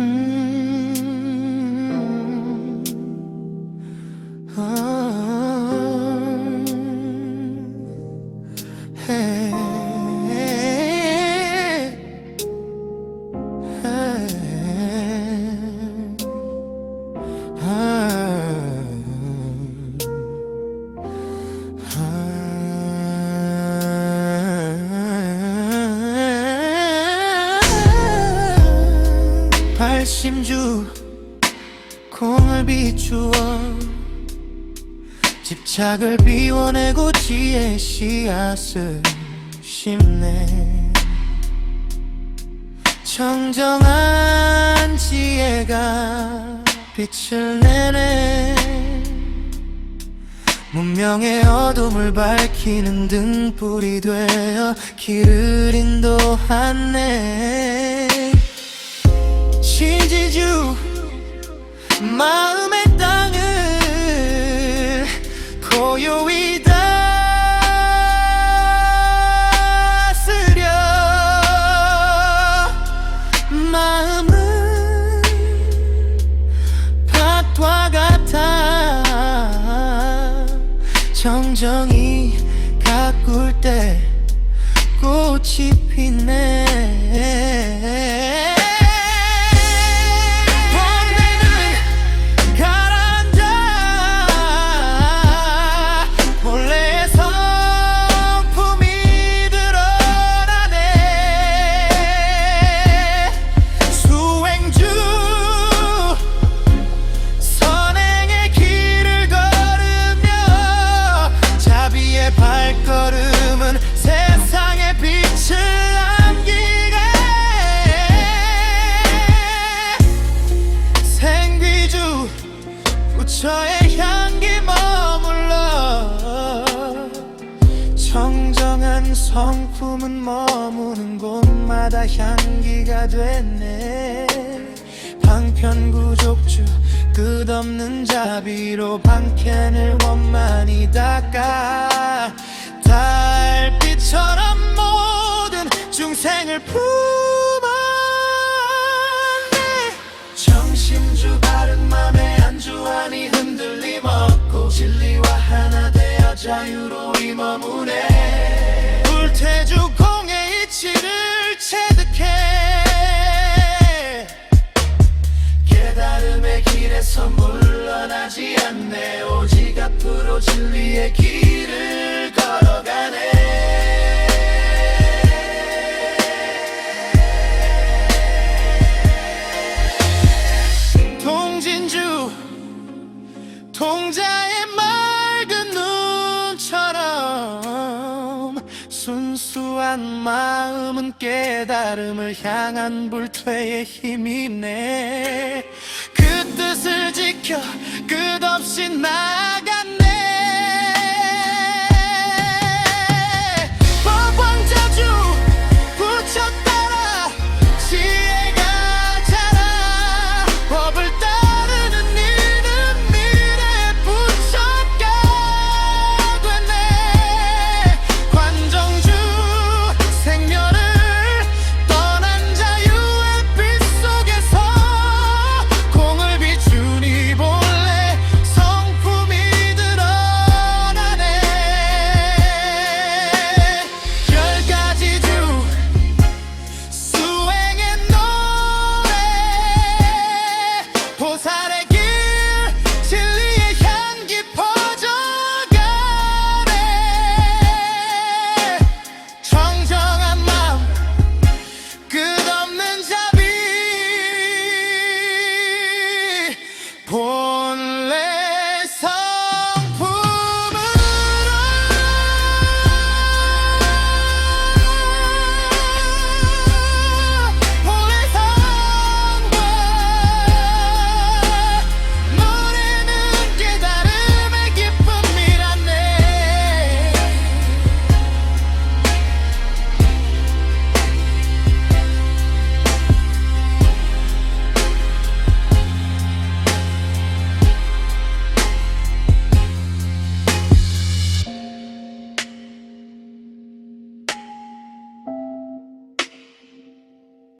음, 발심주 공을 비추어 집착을 비워내고 지혜 씨앗을 심네. 정정한 지혜가 빛을 내네. 문명의 어둠을 밝히는 등불이 되어 길을 인도하네 신지주 마음의 땅을 고요히 다스려. 마음은 밭과 같아. 정정이 가꿀 때 꽃이 피네 부처의 향기 머물러 정정한 성품은 머무는 곳마다 향기가 됐네. 방편구족주 끝없는 자비로 방캔을 원만히 닦아 달빛처럼 모든 중생을 품 자유로이 머무네. 불태주 공의 이치를 체득해. 깨달음의 길에서 물러나지 않네. 오직 앞으로 진리의 길을 걸어가네 순수한 마음은 깨달음을 향한 불퇴의 힘이네. 그 뜻을 지켜 끝없이 나간 살에